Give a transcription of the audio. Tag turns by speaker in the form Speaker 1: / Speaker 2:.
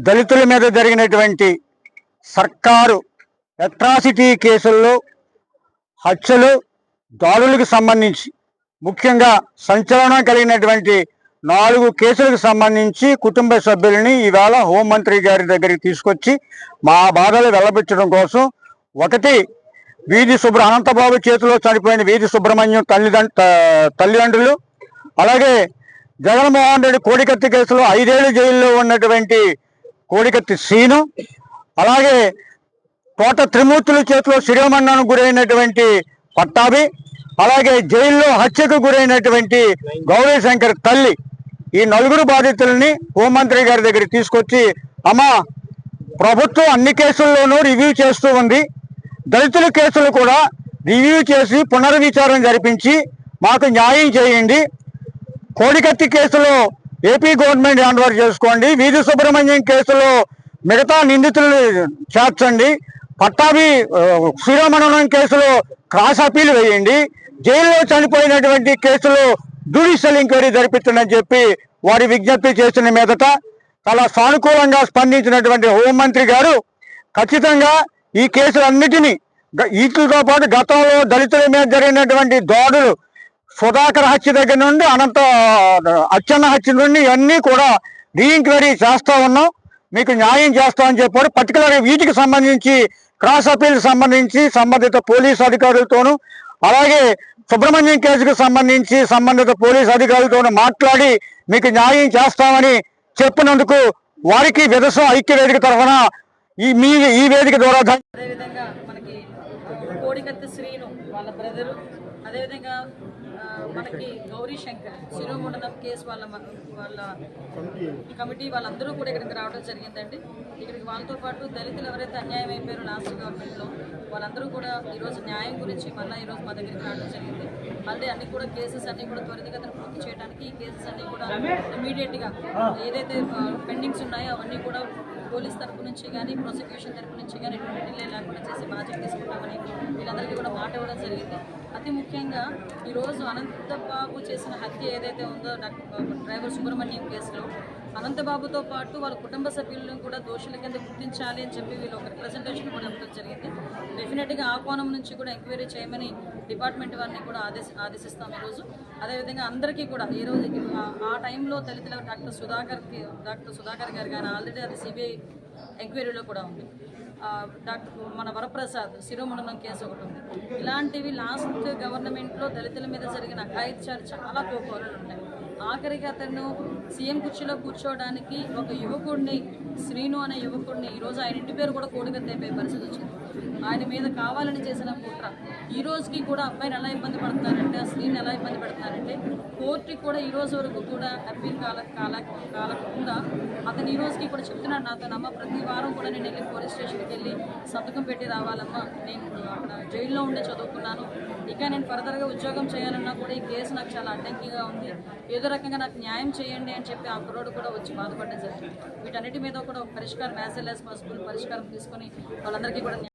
Speaker 1: దళితుల మీద జరిగినటువంటి సర్కారు అట్రాసిటీ కేసుల్లో హత్యలు దాడులకు సంబంధించి ముఖ్యంగా సంచలనం కలిగినటువంటి నాలుగు కేసులకు సంబంధించి కుటుంబ సభ్యులని ఈవేళ హోంమంత్రి గారి దగ్గరికి తీసుకొచ్చి మా బాధలు వెల్లబెట్టడం కోసం ఒకటి వీధి సుబ్ర అనంతబాబు చేతిలో చనిపోయిన వీధి సుబ్రహ్మణ్యం తల్లిదండ్రు తల్లిదండ్రులు అలాగే జగన్మోహన్ రెడ్డి కోడికత్తి కేసులో ఐదేళ్ళు జైల్లో ఉన్నటువంటి కోడికత్తి సీను అలాగే తోట త్రిమూర్తుల చేతిలో శిరోమన్నాను గురైనటువంటి పట్టాభి అలాగే జైల్లో హత్యకు గురైనటువంటి గౌరీ శంకర్ తల్లి. ఈ నలుగురు బాధితుల్ని హోంమంత్రి గారి దగ్గరికి తీసుకొచ్చి అమ్మా ప్రభుత్వం అన్ని కేసుల్లోనూ రివ్యూ చేస్తూ ఉంది. దళితుల కేసులు కూడా రివ్యూ చేసి పునర్విచారణ జరిపించి మాకు న్యాయం చేయండి. కోడికత్తి కేసులో ఏపీ గవర్నమెంట్ హ్యాండ్ ఓవర్ చేసుకోండి. వీధి సుబ్రహ్మణ్యం కేసులో మిగతా నిందితులను చేర్చండి. పట్టాభి ఆ, కేసులో క్రాస్ అపీల్ వేయండి. జైల్లో చనిపోయినటువంటి కేసులో జ్యుడిషియల్ ఎంక్వైరీ జరిపించండి చెప్పి వారి విజ్ఞప్తి చేసిన మీదట చాలా సానుకూలంగా స్పందించినటువంటి హోంమంత్రి గారు ఖచ్చితంగా ఈ కేసులన్నిటినీ గ- వీటితో పాటు గతంలో దళితుల మీద జరిగినటువంటి దాడులు సుధాకర్ హత్య దగ్గర నుండి అనంత అచ్చన్న హత్య నుండి ఇవన్నీ కూడా రీఎంక్వైరీ చేస్తా ఉన్నాం. మీకు న్యాయం చేస్తామని చెప్పారు. పర్టికులర్ వీటికి సంబంధించి క్రాస్ అపీల్ సంబంధించి సంబంధిత పోలీస్ అధికారులతోనూ అలాగే సుబ్రహ్మణ్యం కేసుకు సంబంధించి సంబంధిత పోలీస్ అధికారులతోనూ మాట్లాడి మీకు న్యాయం చేస్తామని చెప్పినందుకు వారికి విదసం ఐక్య వేదిక తరఫున ఈ మీ ఈ వేదిక ద్వారా
Speaker 2: అదేవిధంగా మనకి కోడికత్తి శ్రీను వాళ్ళ బ్రదరు అదేవిధంగా మనకి గౌరీ శంకర్ శిరోముండనం కేసు వాళ్ళ వాళ్ళ కమిటీ వాళ్ళందరూ కూడా ఇక్కడికి రావడం జరిగిందండి. ఇక్కడికి వాళ్ళతో పాటు దళితులు ఎవరైతే అన్యాయం అయిపోయారో లాస్ట్ గవర్నమెంట్లో వాళ్ళందరూ కూడా ఈరోజు న్యాయం గురించి మళ్ళీ ఈరోజు మా దగ్గరికి రావడం జరిగింది. ఆల్రెడీ అన్ని కూడా కేసెస్ అన్ని కూడా త్వరితగతిన పూర్తి చేయడానికి ఈ కేసెస్ అన్ని కూడా ఇమీడియట్గా ఏదైతే పెండింగ్స్ ఉన్నాయో అవన్నీ కూడా పోలీస్ తరపు నుంచి కానీ ప్రాసిక్యూషన్ తరపు నుంచి కానీ ఎటువంటి డిలే లేకుండా చేసి బాధ్యత తీసుకుంటామని వీళ్ళందరికీ కూడా మాట ఇవ్వడం జరిగింది. అతి ముఖ్యంగా ఈరోజు అనంతబాబు చేసిన హత్య ఏదైతే ఉందో డ్రైవర్ సుబ్రహ్మణ్యం కేసులో అనంతబాబుతో పాటు వాళ్ళ కుటుంబ సభ్యులను కూడా దోషుల కింద గుర్తించాలి అని చెప్పి వీళ్ళు ఒక రిప్రజెంటేషన్ కూడా ఇవ్వడం జరిగింది. డెఫినెట్గా ఆ కోణం నుంచి కూడా ఎంక్వైరీ చేయమని డిపార్ట్మెంట్ వారిని కూడా ఆదేశ ఆదేశిస్తాం ఈరోజు. అదేవిధంగా అందరికీ కూడా ఈ రోజు ఆ- టైంలో దళితుల డాక్టర్ సుధాకర్కి డాక్టర్ సుధాకర్ గారు కానీ ఆల్రెడీ అది సిబిఐ ఎంక్వైరీలో కూడా ఉంది. డాక్టర్ మన వరప్రసాద్ శిరోమండలం కేసు ఒకటి ఉంది. ఇలాంటివి లాస్ట్ గవర్నమెంట్లో దళితుల మీద జరిగిన అఘాయిత్యాలు చాలా కోపాలు ఉన్నాయి ఆఖరికి అతను సీఎం కుర్చీలో కూర్చోవడానికి ఒక యువకుడిని శ్రీను అనే యువకుడిని ఈరోజు ఆయన ఇంటి పేరు కూడా కోడిగత్తి పరిస్థితి వచ్చింది. ఆయన మీద కావాలని చేసిన కుట్ర. ఈ రోజుకి కూడా అబ్బాయిని ఎలా ఇబ్బంది పడుతున్నారంటే ఆ స్త్రీని ఎలా ఇబ్బంది పెడుతున్నారంటే కోర్టుకి కూడా ఈ రోజు వరకు కూడా అప్పీల్ కాల కాల కాలకుండా అతను ఈ రోజుకి కూడా చెప్తున్నాడు నాతో అమ్మ ప్రతి వారం కూడా నేను వెళ్ళి పోలీస్ స్టేషన్కి వెళ్ళి సంతకం పెట్టి రావాలమ్మా. నేను అక్కడ జైల్లో ఉండే చదువుకున్నాను. ఇక నేను ఫర్దర్గా ఉద్యోగం చేయాలన్నా కూడా ఈ కేసు నాకు చాలా అడ్డంకిగా ఉంది. ఏదో రకంగా నాకు న్యాయం చేయండి అని చెప్పి ఆ కుర్రోడు కూడా వచ్చి బాధపడడం జరిగింది వీటన్నిటి మీద కూడా ఒక పరిష్కారం యాజ్ వెల్ యాజ్ పాసిబుల్ పరిష్కారం తీసుకొని వాళ్ళందరికీ కూడా